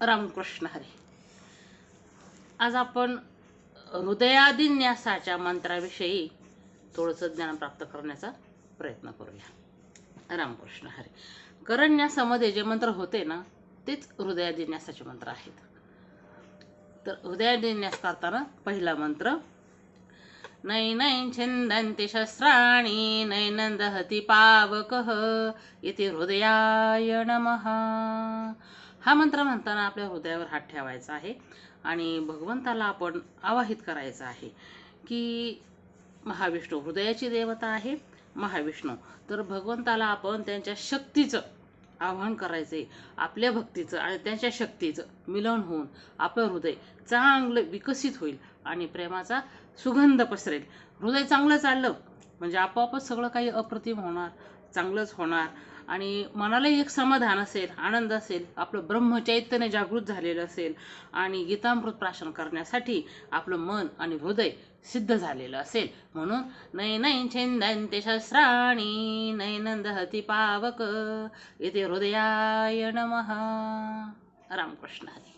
रामकृष्ण हरी. आज आपण हृदयादिन्यासाच्या मंत्राविषयी थोडंसं ज्ञान प्राप्त करण्याचा प्रयत्न करूया. रामकृष्ण हरी. करण्यासामध्ये जे मंत्र होते ना तेच हृदयादिन्यासाचे मंत्र आहेत. तर हृदयादिन्यास करताना पहिला मंत्र नैनं छिन्दन्ति शस्त्राणि नैनं दहति पावकः इति हृदयाय नमः. हा मंत्र म्हणताना आपल्या हृदयावर हात ठेवायचा आहे आणि भगवंताला आपण आवाहित करायचं आहे की महाविष्णू हृदयाची देवता आहे महाविष्णू. तर भगवंताला आपण त्यांच्या शक्तीचं आवाहन करायचे आपल्या भक्तीचं आणि त्यांच्या शक्तीचं मिलन होऊन आपलं हृदय चांगलं विकसित होईल आणि प्रेमाचा सुगंध पसरेल. हृदय चांगलं चाललं म्हणजे आपोआपच सगळं काही अप्रतिम होणार चांगलंच होणार. आणि मनालाही एक समाधान असेल आनंद असेल आपलं ब्रह्मचैतन्य जागृत झालेलं असेल आणि गीतामृत प्राशन करण्यासाठी आपलं मन आणि हृदय सिद्ध झालेलं असेल. म्हणून नैनं छिन्दन्ति शस्त्राणी नैनं हती पावक येथे हृदयाय नमः. रामकृष्ण हरी.